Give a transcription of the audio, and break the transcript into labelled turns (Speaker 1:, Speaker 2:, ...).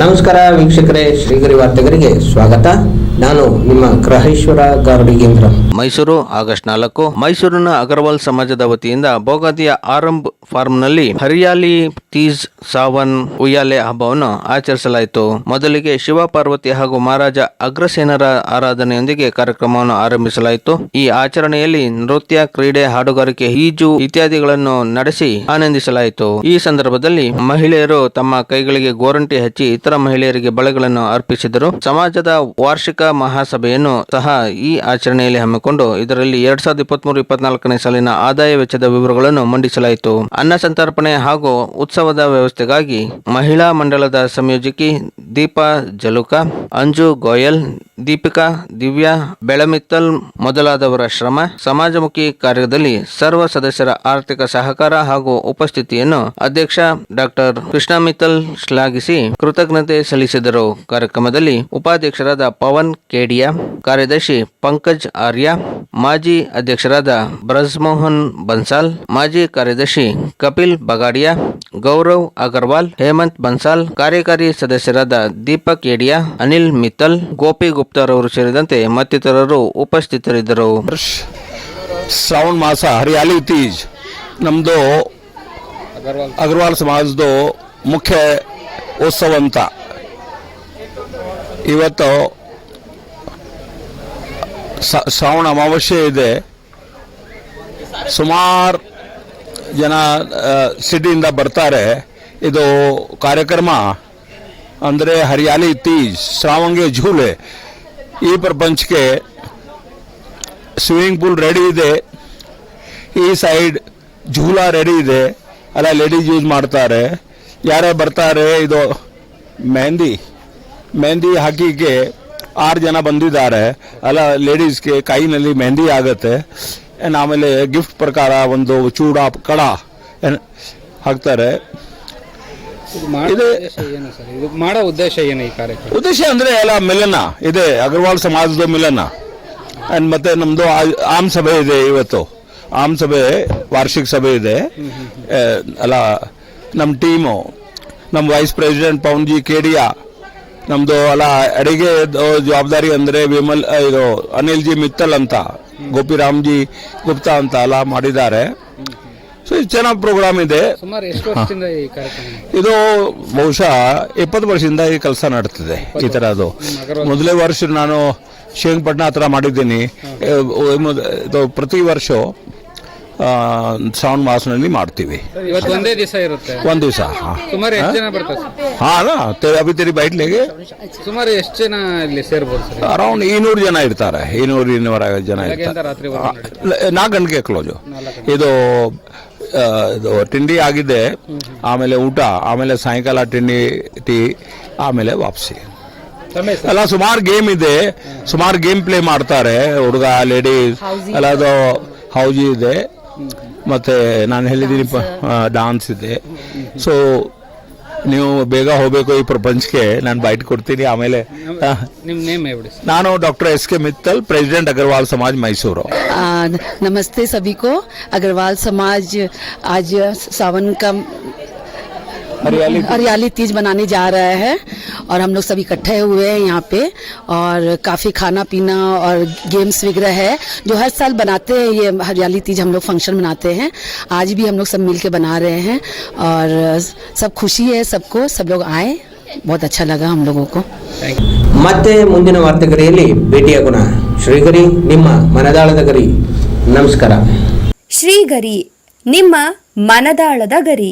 Speaker 1: ನಮಸ್ಕಾರ ವೀಕ್ಷಕರೇ, ಶ್ರೀಗರಿ ವಾರ್ತೆಗರಿಗೆ ಸ್ವಾಗತ. ನಾನು ನಿಮ್ಮ ಗ್ರಹೇಶ್ವರ ಗಾರ್ಡಿಗೇಂದ್ರ
Speaker 2: ಮೈಸೂರು, ಆಗಸ್ಟ್ ನಾಲ್ಕು. ಮೈಸೂರಿನ ಅಗರ್ವಾಲ್ ಸಮಾಜದ ವತಿಯಿಂದ ಬೋಗಾದಿಯ ಆರಂಭ್ ಫಾರ್ಮ್ನಲ್ಲಿ ಹರಿಯಾಲಿ ತೀಜ್ ಸಾವನ್ ಉಯ್ಯಾಲೆ ಹಬ್ಬವನ್ನು ಆಚರಿಸಲಾಯಿತು. ಮೊದಲಿಗೆ ಶಿವ ಪಾರ್ವತಿ ಹಾಗೂ ಮಹಾರಾಜ ಅಗ್ರಸೇನರ ಆರಾಧನೆಯೊಂದಿಗೆ ಕಾರ್ಯಕ್ರಮವನ್ನು ಆರಂಭಿಸಲಾಯಿತು. ಈ ಆಚರಣೆಯಲ್ಲಿ ನೃತ್ಯ, ಕ್ರೀಡೆ, ಹಾಡುಗಾರಿಕೆ ಈಜು ಇತ್ಯಾದಿಗಳನ್ನು ನಡೆಸಿ ಆನಂದಿಸಲಾಯಿತು. ಈ ಸಂದರ್ಭದಲ್ಲಿ ಮಹಿಳೆಯರು ತಮ್ಮ ಕೈಗಳಿಗೆ ಗೋರಂಟಿ ಹಚ್ಚಿ ಇತರ ಮಹಿಳೆಯರಿಗೆ ಬಳೆಗಳನ್ನು ಅರ್ಪಿಸಿದರು. ಸಮಾಜದ ವಾರ್ಷಿಕ ಮಹಾಸಭೆಯನ್ನು ಸಹ ಈ ಆಚರಣೆಯಲ್ಲಿ ಹಮ್ಮಿಕೊಂಡು, ಇದರಲ್ಲಿ ಎರಡ್ ಸಾವಿರದ ಇಪ್ಪತ್ಮೂರು ಇಪ್ಪತ್ನಾಲ್ಕನೇ ಸಾಲಿನ ಆದಾಯ ವೆಚ್ಚದ ವಿವರಗಳನ್ನು ಮಂಡಿಸಲಾಯಿತು. ಅನ್ನ ಸಂತರ್ಪಣೆ ಹಾಗೂ ಉತ್ಸವದ ವ್ಯವಸ್ಥೆಗಾಗಿ ಮಹಿಳಾ ಮಂಡಲದ ಸಂಯೋಜಕಿ ದೀಪಾ ಜಲುಕ, ಅಂಜು ಗೋಯಲ್, ದೀಪಿಕಾ, ದಿವ್ಯಾ, ಬೆಳಮಿತ್ತಲ್ ಮೊದಲಾದವರ ಶ್ರಮ, ಸಮಾಜಮುಖಿ ಕಾರ್ಯದಲ್ಲಿ ಸರ್ವ ಸದಸ್ಯರ ಆರ್ಥಿಕ ಸಹಕಾರ ಹಾಗೂ ಉಪಸ್ಥಿತಿಯನ್ನು ಅಧ್ಯಕ್ಷ ಡಾಕ್ಟರ್ ಕೃಷ್ಣ ಮಿತ್ತಲ್ ಶ್ಲಾಘಿಸಿ ಕೃತಜ್ಞತೆ ಸಲ್ಲಿಸಿದರು. ಕಾರ್ಯಕ್ರಮದಲ್ಲಿ ಉಪಾಧ್ಯಕ್ಷರಾದ ಪವನ್ ಕೇಡಿಯಾ, ಕಾರ್ಯದರ್ಶಿ ಪಂಕಜ್ ಆರ್ಯ, ಮಾಜಿ ಅಧ್ಯಕ್ಷರಾದ ಬ್ರಜ್ಮೋಹನ್ ಬನ್ಸಾಲ್, ಮಾಜಿ ಕಾರ್ಯದರ್ಶಿ ಕಪಿಲ್ ಬಗಾಡಿಯಾ, ಗೌರವ್ ಅಗರ್ವಾಲ್, ಹೇಮಂತ್ ಬನ್ಸಾಲ್, ಕಾರ್ಯಕಾರಿ ಸದಸ್ಯರಾದ ದೀಪಕ್ ಏಡಿಯಾ ಅನಿಲ್ ಮಿತ್ತಲ್, ಗೋಪಿ ಗುಪ್ತಾರವರು ಸೇರಿದಂತೆ ಮತ್ತಿತರರು ಉಪಸ್ಥಿತರಿದ್ದರು.
Speaker 3: ಶ್ರಾವಣ ಮಾಸ, ಹರಿಯಾಲಿ ತೀಜ್ ನಮ್ದು ಅಗರ್ವಾಲ್ ಸಮಾಜದ ಮುಖ್ಯ ಉತ್ಸವ ಅಂತ. ಇವತ್ತು ಶ್ರಾವಣ ಅಮಾವಾಸ್ಯೆ ಇದೆ. ಸುಮಾರು ಜನ ಸಿಟಿಯಿಂದ ಬರ್ತಾರೆ. ಇದು ಕಾರ್ಯಕ್ರಮ ಅಂದರೆ ಹರಿಯಾಲಿ ತೀಜ್, ಶ್ರಾವಂಗೆ ಝೂಲೆ. ಈ ಪ್ರಪಂಚಕ್ಕೆ ಸ್ವಿಮ್ಮಿಂಗ್ ಪೂಲ್ ರೆಡಿ ಇದೆ. ಈ ಸೈಡ್ ಝೂಲಾ ರೆಡಿ ಇದೆ. ಅಲ್ಲ ಲೇಡೀಸ್ ಯೂಸ್ ಮಾಡ್ತಾರೆ. ಯಾರೇ ಬರ್ತಾರೆ ಇದು ಮೆಹಂದಿ ಮೆಹಂದಿ ಹಾಕಿಗೆ ಆರು ಜನ ಬಂದಿದ್ದಾರೆ. ಅಲ್ಲ ಲೇಡೀಸ್ಗೆ ಕೈನಲ್ಲಿ ಮೆಹಂದಿ ಆಗುತ್ತೆ. ಆ್ಯಂಡ್ ಆಮೇಲೆ ಗಿಫ್ಟ್ ಪ್ರಕಾರ ಒಂದು ಚೂಡ ಕಡ ಏನು ಹಾಕ್ತಾರೆ.
Speaker 4: ಮಾಡೋ ಉದ್ದೇಶ ಏನು ಈ ಕಾರ್ಯಕ್ರಮ?
Speaker 3: ಉದ್ದೇಶ ಅಂದ್ರೆ ಎಲ್ಲ ಮಿಲನ. ಇದೆ ಅಗರ್ವಾಲ್ ಸಮಾಜದ ಮಿಲನ. ಅಂಡ್ ಮತ್ತೆ ನಮ್ದು ಆಮ್ ಸಭೆ ಇದೆ ಇವತ್ತು. ಆಮ್ ಸಭೆ ವಾರ್ಷಿಕ ಸಭೆ ಇದೆ. ಅಲ್ಲ ನಮ್ಮ ಟೀಮು. ನಮ್ಮ ವೈಸ್ ಪ್ರೆಸಿಡೆಂಟ್ ಪವನ್ ಜಿ ಕೇಡಿಯಾ ನಮ್ದು ಅಲ್ಲ ಅಡಿಗೆ ಜವಾಬ್ದಾರಿ ಅಂದ್ರೆ ವಿಮಲ್ ಇದು ಅನಿಲ್ ಜಿ ಮಿತ್ತಲ್ ಅಂತ ಗೋಪಿರಾಮ್ ಜಿ ಗುಪ್ತಾ ಅಂತ ಎಲ್ಲ ಮಾಡಿದ್ದಾರೆ. ಸೊ ಇದು ಚೆನ್ನಾಗಿ ಪ್ರೋಗ್ರಾಮ್ ಇದೆ. ಇದು? ಬಹುಶಃ ಇಪ್ಪತ್ತು ವರ್ಷದಿಂದ ಈ ಕೆಲಸ ನಡೀತದೆ ಈ ಅದು. ಮೊದಲೇ ವರ್ಷ ನಾನು ಶ್ರೀರಂಗಪಟ್ಟಣ ಹತ್ರ ಮಾಡಿದ್ದೀನಿ. ಇದು ಪ್ರತಿ ವರ್ಷ ಶ್ರಾವಣ ಮಾಸನಲ್ಲಿ ಮಾಡ್ತೀವಿ.
Speaker 4: ಇವತ್ತು ಒಂದೇ ದಿವಸ ಇರುತ್ತೆ.
Speaker 3: ಬೈಟ್ಲಿಗೆ ದಿವಸ
Speaker 4: ಸುಮಾರು ಎಷ್ಟು ಜನ ಬರ್ತಾರೆ ಸರ್?
Speaker 3: ಹಾ ಅಲ್ಲ ಬೈಟ್ಲೆಗೆ.
Speaker 4: ಸುಮಾರು ಎಷ್ಟು ಜನ ಇಲ್ಲಿ ಸೇರ್ಬೋದು ಸರ್?
Speaker 3: ಅರೌಂಡ್ ಇನ್ನೂರು ಜನ ಇರ್ತಾರೆ. ಇನ್ನೂರು ಇನ್ನೂರ ಜನ
Speaker 4: ಬೆಳಗ್ಗೆಯಿಂದ
Speaker 3: ಇರ್ತಾರೆ.
Speaker 4: ರಾತ್ರಿ
Speaker 3: ಆ, ಲ- ನಾಲ್ಕು ಗಂಟೆಗೆ ಕ್ಲೋಸು ಇದು ಆ, ಇದು ತಿಂಡಿ ಆಗಿದೆ ಆಮೇಲೆ ಊಟ ಆಮೇಲೆ ಸಾಯಂಕಾಲ ತಿಂಡಿ ಟೀ ಆಮೇಲೆ ವಾಪಸಿ. ಅಲ್ಲ ಸುಮಾರು ಗೇಮ್ ಇದೆ. ಸುಮಾರು ಗೇಮ್ ಪ್ಲೇ ಮಾಡ್ತಾರೆ. ಹುಡುಗ ಲೇಡೀಸ್ ಅಲ್ಲ ಅದು ಹೌಜಿ ಇದೆ. ಮತ್ತೆ ನಾನು ಹೇಳಿದ್ದೀನಿ ಡಾನ್ಸ್ ಇದೆ ಸೊ ನೀವು ಬೇಗ ಹೋಗ್ಬೇಕು ಈ ಪ್ರಪಂಚಕ್ಕೆ ನಾನು ಬೈಟ್ ಕೊಡ್ತೀನಿ ಆಮೇಲೆ ಆ,
Speaker 4: ನಿಮ್ ನೇಮ್ ಹೇಳ್ಬಿಡಿ ಸರ್
Speaker 3: ನಾನು doctor S K Mittal president Agarwal Samaj Mysuru
Speaker 5: आ, नमस्ते सभी को अग्रवाल समाज आज सावन का
Speaker 3: हरियाली
Speaker 5: हरियाली तीज मनाने जा रहा है और हम लोग सब इकट्ठे हुए हैं यहाँ पे और काफी खाना पीना और गेम्स वगैरह है जो हर साल बनाते हैं ये हरियाली तीज हम लोग फंक्शन मनाते हैं आज भी हम लोग सब मिल के बना रहे हैं और सब खुशी है सबको सब लोग आए बहुत अच्छा लगा हम लोगों को
Speaker 4: ಥ್ಯಾಂಕ್ ಯು
Speaker 1: ಮತ್ತೆ ಮುಂದಿನ ವಾರ್ತೆಗರಿಯಲ್ಲಿ ಭೇಟಿಯಾಗೋಣ ಶ್ರೀಗರಿ ನಿಮ್ಮ ಮನದಾಳದ ಗರಿ ನಮಸ್ಕಾರ
Speaker 6: ಶ್ರೀಗರಿ ನಿಮ್ಮ ಮನದಾಳದ ಗರಿ